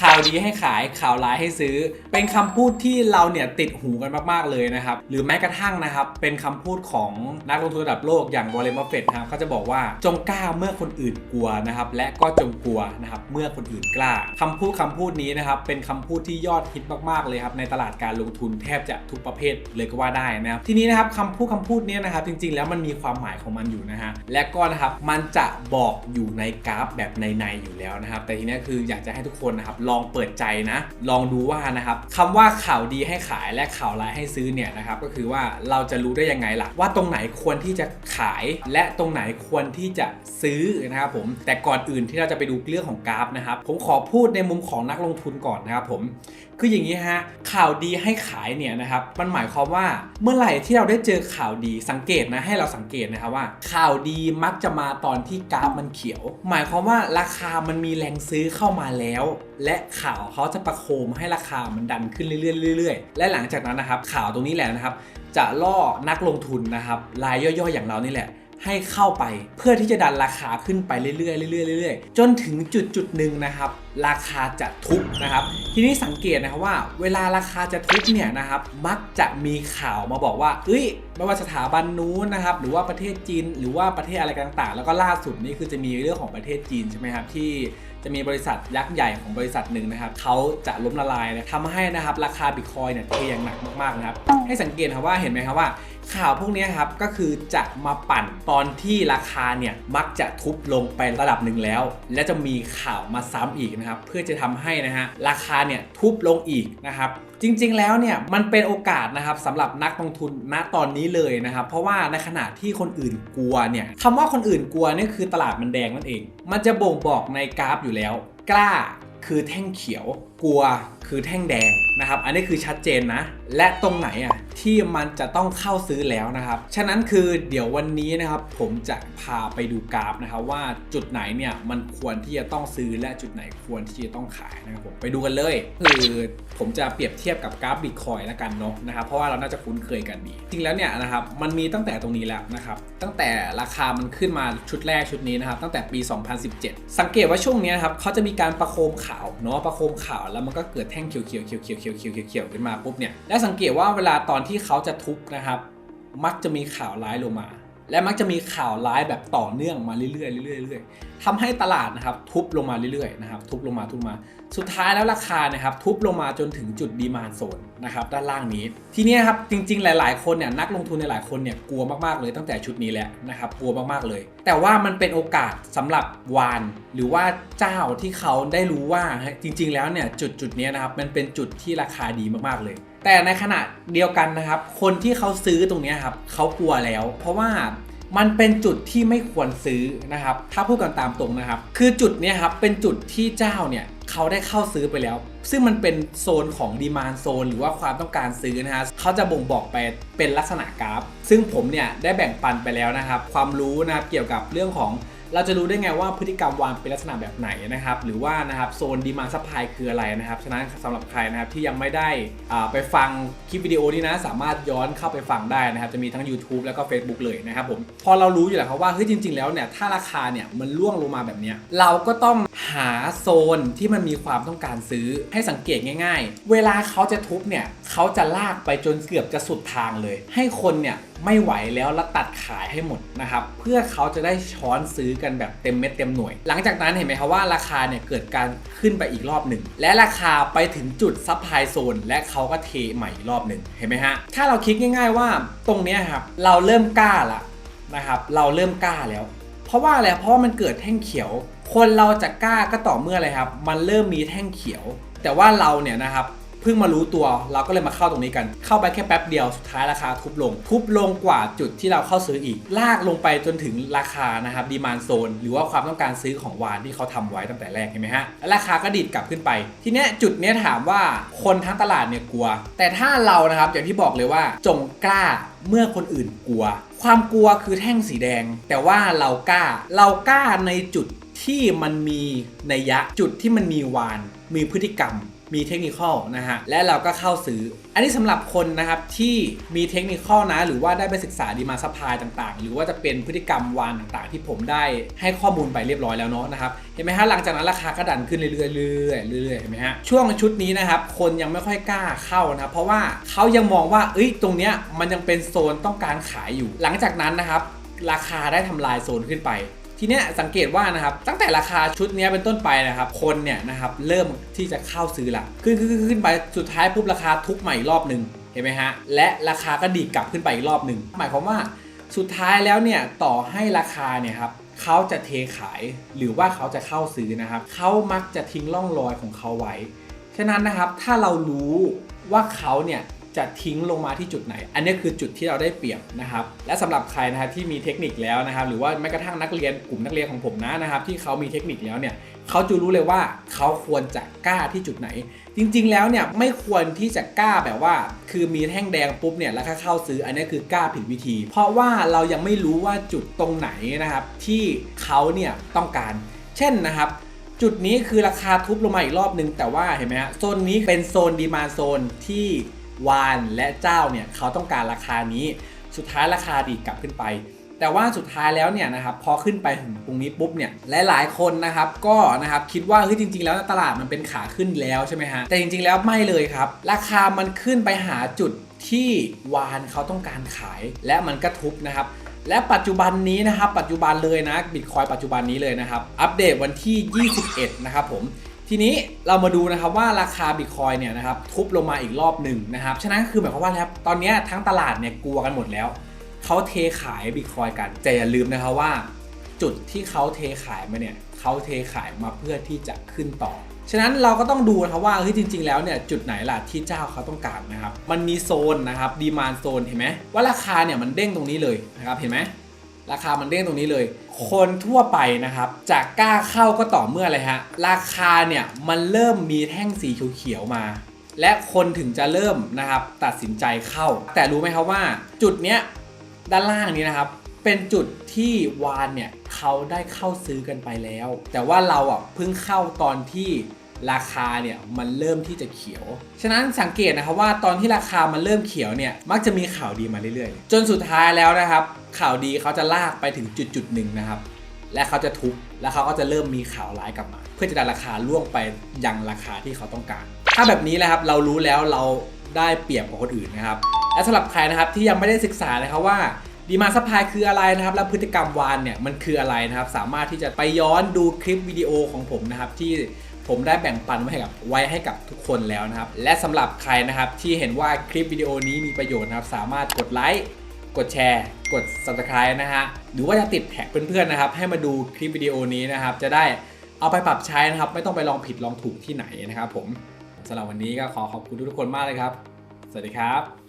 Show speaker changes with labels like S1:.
S1: ข่าวดีให้ขายข่าวร้ายให้ซื้อ เป็นคำพูดที่เราเนี่ยติดหูกันมากๆเลยนะครับ หรือแม้กระทั่งนะครับ เป็นคำพูดของนักลงทุนระดับโลกอย่างวอร์เรนบัฟเฟตต์นะครับเขาจะบอกว่าจงกล้าเมื่อคนอื่นกลัวนะครับ และก็จงกลัวนะครับเมื่อคนอื่นกล้าคำพูดคำพูดนี้นะครับ เป็นคำพูดที่ยอดฮิตมากๆเลยครับในตลาดการลงทุนแทบจะทุกประเภทเลยก็ว่าได้นะครับทีนี้นะครับคำพูดคำพูดนี้นะครับ จริงๆ แล้วมันมีความหมายของมันอยู่นะฮะและก็นะครับมันจะบอกอยู่ในกราฟแบบในๆอยู่แล้วนะครับ แต่ทีนี้คืออยากจะให้ทุกคนนะครับลองเปิดใจนะ ลองดูว่านะครับคำว่าข่าวดีให้ขายและข่าวร้ายให้ซื้อเนี่ยนะครับก็คือว่าเราจะรู้ได้ยังไงล่ะ ว่าตรงไหนควรที่จะขาย และตรงไหนควรที่จะซื้อนะครับผมแต่ก่อนอื่นที่เราจะไปดูเรื่องของกราฟนะครับ ผมขอพูดในมุมของนักลงทุนก่อนนะครับผมคืออย่างนี้ฮะข่าวดีให้ขายเนี่ยนะครับมันหมายความว่าเมื่อไหร่ที่เราได้เจอข่าวดีสังเกตนะให้เราสังเกตนะครับว่า ข่าวดีมักจะมาตอนที่กราฟมันเขียว หมายความว่าราคามันมีแรงซื้อเข้ามาแล้ว และข่าวเขาจะประโคมให้ราคามันดันขึ้นเรื่อยๆๆและหลังจากนั้นนะครับข่าวตรงนี้แหละนะครับ จะล่อนักลงทุนนะครับรายย่อยๆ อย่างเรานี่แหละให้เข้าไปเพื่อที่จะดันราคาขึ้นไปเรื่อยๆเรื่อยๆเรื่อยๆจนถึงจุดจุดหนึ่งนะครับ ราคาจะทุบนะครับ ทีนี้สังเกตนะครับว่า เวลาราคาจะทุบเนี่ยนะครับ มักจะมีข่าวมาบอกว่า เอ้ยไม่ว่าสถาบันนู้นนะครับ หรือว่าประเทศจีน หรือว่าประเทศอะไรต่างๆ แล้วก็ล่าสุดนี่คือจะมีเรื่องของประเทศจีนใช่ไหมครับที่ จะมีบริษัทยักษ์ใหญ่ของบริษัทหนึ่งนะครับเขาจะล้มละลายนะทำให้นะครับราคาบิตคอยเนี่ยเทอย่างหนักมากๆนะครับให้สังเกตครับว่าเห็นไหมครับว่า ข่าวพวกนี้ครับก็คือจะมาปั่นตอนที่ราคาเนี่ยมักจะทุบลงไประดับหนึ่งแล้ว และจะมีข่าวมาซ้ำอีกนะครับเพื่อจะทำให้นะฮะราคาเนี่ยทุบลงอีกนะครับจริงๆ แล้วเนี่ยมันเป็นโอกาสนะครับสำหรับนักลงทุนณตอนนี้เลยนะครับ เพราะว่าในขณะที่คนอื่นกลัวเนี่ยคำว่าคนอื่นกลัวนี่คือตลาดมันแดงนั่นเอง มันจะบ่งบอกในกราฟอยู่แล้ว กล้าคือแท่งเขียว กลัว คือแท่งแดงนะครับ อันนี้คือชัดเจนนะ และตรงไหนอะที่มันจะต้องเข้าซื้อแล้วนะครับ ฉะนั้นคือเดี๋ยววันนี้นะครับผมจะพาไปดูกราฟนะครับว่าจุดไหนเนี่ยมันควรที่จะต้องซื้อและจุดไหนควรที่จะต้องขายนะครับผมไปดูกันเลยคือผมจะเปรียบเทียบกับกราฟบิตคอยแล้วกันเนาะนะครับเพราะว่าเราน่าจะคุ้นเคยกันดี จริงแล้วเนี่ยนะครับมันมีตั้งแต่ตรงนี้แล้วนะครับตั้งแต่ราคามันขึ้นมาชุดแรกชุดนี้นะครับตั้งแต่ปี 2017 สังเกตว่าช่วงนี้นะครับเขาจะมีการประโคมข่าวเนาะประโคมข่าวแล้วมันก็เกิดแท่งเขียๆเขียวๆเขียวๆเขียวๆเขียวๆเขียวๆเขียวๆขึ้นมาปุ๊บเนี่ยและสังเกตว่าเวลาตอนที่เขาจะทุบนะครับ มักจะมีข่าวร้ายลงมา และมักจะมีข่าวร้ายแบบต่อเนื่องมาเรื่อยๆเรื่อยๆ ทำให้ตลาดนะครับทุบลงมาเรื่อยๆนะครับทุบลงมาทุบมา สุดท้ายแล้วราคานะครับทุบลงมาจนถึงจุดดีมานโซนนะครับด้านล่างนี้ ทีนี้ครับจริงๆ หลายๆ คนเนี่ยนักลงทุนในหลายคนเนี่ยกลัวมากๆเลยตั้งแต่ชุดนี้แหละนะครับกลัวมากๆเลย แต่ว่ามันเป็นโอกาสสำหรับวานหรือว่าเจ้าที่เขาได้รู้ว่าจริง ๆ แล้วเนี่ยจุดจุดๆนี้นะครับมันเป็นจุดที่ราคาดีมากๆเลย แต่ในขณะเดียวกันนะครับ คนที่เขาซื้อตรงนี้ครับเขากลัวแล้ว เพราะว่า มันเป็นจุดที่ไม่ควรซื้อนะครับ ถ้าพูดกันตามตรงนะครับ คือจุดนี้ครับเป็นจุดที่เจ้าเนี่ยเขาได้เข้าซื้อไปแล้ว ซึ่งมันเป็นโซนของดีมานโซนหรือว่าความต้องการซื้อนะฮะเขาจะบ่งบอกไปเป็นลักษณะกราฟ ซึ่งผมเนี่ยได้แบ่งปันไปแล้วนะครับ ความรู้นะครับเกี่ยวกับเรื่องของ เราจะรู้ได้ไงว่าพฤติกรรมวานเป็นลักษณะแบบไหนนะครับ หรือว่านะครับโซนดีมาซัพพลายคืออะไรนะครับ ฉะนั้นสำหรับใครนะครับที่ยังไม่ได้อ่าไปฟังคลิปวิดีโอนี้นะ สามารถย้อนเข้าไปฟังได้นะครับ จะมีทั้ง YouTube แล้วก็ Facebook เลยนะครับผม พอเรารู้อยู่แล้วครับว่าเฮ้ยจริง ๆ แล้วเนี่ยถ้าราคาเนี่ยมันล่วงลงมาแบบเนี้ยเราก็ต้องหาโซนที่มันมีความต้องการซื้อให้สังเกตง่าย ๆ เวลาเขาจะทุบเนี่ยเขาจะลากไปจนเกือบจะสุดทางเลย ให้คนเนี่ย ไม่ไหวแล้วแล้วตัดขายให้หมดนะครับเพื่อเขาจะได้ช้อนซื้อกันแบบเต็มเม็ดเต็มหน่วย หลังจากนั้นเห็นไหมครับว่าราคาเนี่ยเกิดการขึ้นไปอีกรอบหนึ่งและราคาไปถึงจุดซัพพลายโซนและเขาก็เทใหม่อีกรอบหนึ่งเห็นไหมฮะถ้าเราคิดง่าย ๆว่าตรงนี้ครับเราเริ่มกล้าละนะครับเราเริ่มกล้าแล้ว เพราะว่าอะไรเพราะมันเกิดแท่งเขียว คนเราจะกล้าก็ต่อเมื่ออะไรครับ มันเริ่มมีแท่งเขียว แต่ว่าเราเนี่ยนะครับ เพิ่งมารู้ตัวเราก็เลยมาเข้าตรงนี้กัน เข้าไปแค่แป๊บเดียวสุดท้ายราคาทุบลง ทุบลงกว่าจุดที่เราเข้าซื้ออีก ลากลงไปจนถึงราคานะครับดีมานโซนหรือว่าความต้องการซื้อของวานที่เขาทำไว้ตั้งแต่แรกเห็นไหมฮะแล้วราคาก็ดีดกลับขึ้นไป ทีเนี้ยจุดเนี้ยถามว่าคนทั้งตลาดเนี่ยกลัว แต่ถ้าเรานะครับอย่างที่บอกเลยว่าจงกล้าเมื่อคนอื่นกลัว ความกลัวคือแท่งสีแดง แต่ว่าเรากล้า เรากล้าในจุดที่มันมีนัยยะจุดที่มันมีวาน มีพฤติกรรม มีเทคนิคนะฮะและเราก็เข้าซื้อ อันนี้สำหรับคนนะครับที่มีเทคนิคนะ หรือว่าได้ไปศึกษาดีมาซัพพลายต่างๆ หรือว่าจะเป็นพฤติกรรมวานต่างๆ ที่ผมได้ให้ข้อมูลไปเรียบร้อยแล้วเนาะนะครับเห็นไหมฮะหลังจากนั้นราคาก็ดันขึ้นเรื่อยๆเรื่อยๆเรื่อยๆเห็นไหมฮะช่วงชุดนี้นะครับคนยังไม่ค่อยกล้าเข้านะเพราะว่าเขายังมองว่าเอ้ยตรงเนี้ยมันยังเป็นโซนต้องการขายอยู่ หลังจากนั้นนะครับราคาได้ทำลายโซนขึ้นไป ทีเนี้ยสังเกตว่านะครับตั้งแต่ราคาชุดเนี้ยเป็นต้นไปนะครับคนเนี่ยนะครับเริ่มที่จะเข้าซื้อละขึ้นขึ้นขึ้นไปสุดท้ายปุ๊บราคาทุบใหม่อีกรอบหนึ่งเห็นไหมฮะและราคาก็ดีกลับขึ้นไปอีกรอบหนึ่งหมายความว่าสุดท้ายแล้วเนี่ยต่อให้ราคาเนี่ยครับเขาจะเทขายหรือว่าเขาจะเข้าซื้อนะครับเขามักจะทิ้งร่องรอยของเขาไว้ ฉะนั้นนะครับถ้าเรารู้ว่าเขาเนี่ย จะทิ้งลงมาที่จุดไหน อันนี้คือจุดที่เราได้เปรียบนะครับ และสำหรับใครนะครับที่มีเทคนิคแล้วนะครับ หรือว่าแม้กระทั่งนักเรียนกลุ่มนักเรียนของผมนะนะครับ ที่เขามีเทคนิคแล้วเนี่ยเขาจะรู้เลยว่าเขาควรจะกล้าที่จุดไหน จริงๆแล้วเนี่ยไม่ควรที่จะกล้าแบบว่า คือมีแท่งแดงปุ๊บเนี่ยแล้วก็เข้าซื้ออันนี้คือกล้าผิดวิธี เพราะว่าเรายังไม่รู้ว่าจุดตรงไหนนะครับ ที่เขาเนี่ยต้องการ เช่นนะครับจุดนี้คือราคาทุบลงมาอีกรอบนึง แต่ว่าเห็นไหมฮะโซนนี้เป็นโซนดีมาโซนที่ วานและเจ้าเนี่ยเขาต้องการราคานี้ สุดท้ายราคาดีกลับขึ้นไป แต่ว่าสุดท้ายแล้วเนี่ยนะครับพอขึ้นไปถึงตรงนี้ปุ๊บเนี่ยหลายๆคนนะครับก็นะครับคิดว่าเฮ้ยจริง ๆ แล้วตลาดมันเป็นขาขึ้นแล้วใช่ไหมฮะแต่จริง ๆ แล้วไม่เลยครับ ราคามันขึ้นไปหาจุดที่วานเขาต้องการขายและมันก็ทุบนะครับและปัจจุบันนี้นะครับ ปัจจุบันเลยนะบิตคอยปัจจุบันนี้เลยนะครับ อัปเดตวันที่ 21 นะครับผม ทีนี้เรามาดูนะครับว่าราคาบิตคอยเนี่ยนะครับทุบลงมาอีกรอบหนึ่งนะครับ ฉะนั้นคือหมายความว่าแล้วตอนนี้ทั้งตลาดเนี่ยกลัวกันหมดแล้ว เขาเทขายบิตคอยกันแต่อย่าลืมนะครับว่า จุดที่เขาเทขายมาเนี่ยเขาเทขายมาเพื่อที่จะขึ้นต่อ ฉะนั้นเราก็ต้องดูนะครับว่าเฮ้ยจริง ๆ แล้วเนี่ยจุดไหนล่ะที่เจ้าเขาต้องการนะครับ มันมีโซนนะครับดีมานโซนเห็นไหมว่าราคาเนี่ยมันเด้งตรงนี้เลยนะครับเห็นไหม ราคามันเด้งตรงนี้เลย คนทั่วไปนะครับจะกล้าเข้าก็ต่อเมื่ออะไรฮะ ราคาเนี่ยมันเริ่มมีแท่งสีเขียวๆมา และคนถึงจะเริ่มนะครับตัดสินใจเข้า แต่รู้ไหมครับว่า จุดเนี้ยด้านล่างนี้นะครับ เป็นจุดที่วานเนี่ยเขาได้เข้าซื้อกันไปแล้ว แต่ว่าเราอะเพิ่งเข้าตอนที่ ราคาเนี่ยมันเริ่มที่จะเขียว ฉะนั้นสังเกตนะครับว่าตอนที่ราคามันเริ่มเขียวเนี่ยมักจะมีข่าวดีมาเรื่อยๆ จนสุดท้ายแล้วนะครับ ข่าวดีเขาจะลากไปถึงจุดจุดหนึ่งนะครับ และเขาจะทุบแล้วเขาก็จะเริ่มมีข่าวร้ายกลับมา เพื่อจะดันราคาล่วงไปยังราคาที่เขาต้องการ ถ้าแบบนี้นะครับเรารู้แล้วเราได้เปรียบกว่าคนอื่นนะครับ และสำหรับใครนะครับที่ยังไม่ได้ศึกษานะครับว่าดีมาซัพพลายคืออะไรนะครับ และพฤติกรรมวานเนี่ยมันคืออะไรนะครับ สามารถที่จะไปย้อนดูคลิปวิดีโอของผมนะครับที่ ผมได้แบ่งปันไว้ให้กับไว้ให้กับทุกคนแล้วนะครับ และสำหรับใครนะครับที่เห็นว่าคลิปวิดีโอนี้มีประโยชน์นะครับ สามารถกดไลค์กดแชร์ กด subscribe นะฮะหรือว่าจะติดแท็กเพื่อนๆนะครับ ให้มาดูคลิปวิดีโอนี้นะครับ จะได้เอาไปปรับใช้นะครับ ไม่ต้องไปลองผิดลองถูกที่ไหนนะครับ ผมสำหรับวันนี้ก็ขอขอบคุณทุกๆคนมากเลยครับ สวัสดีครับ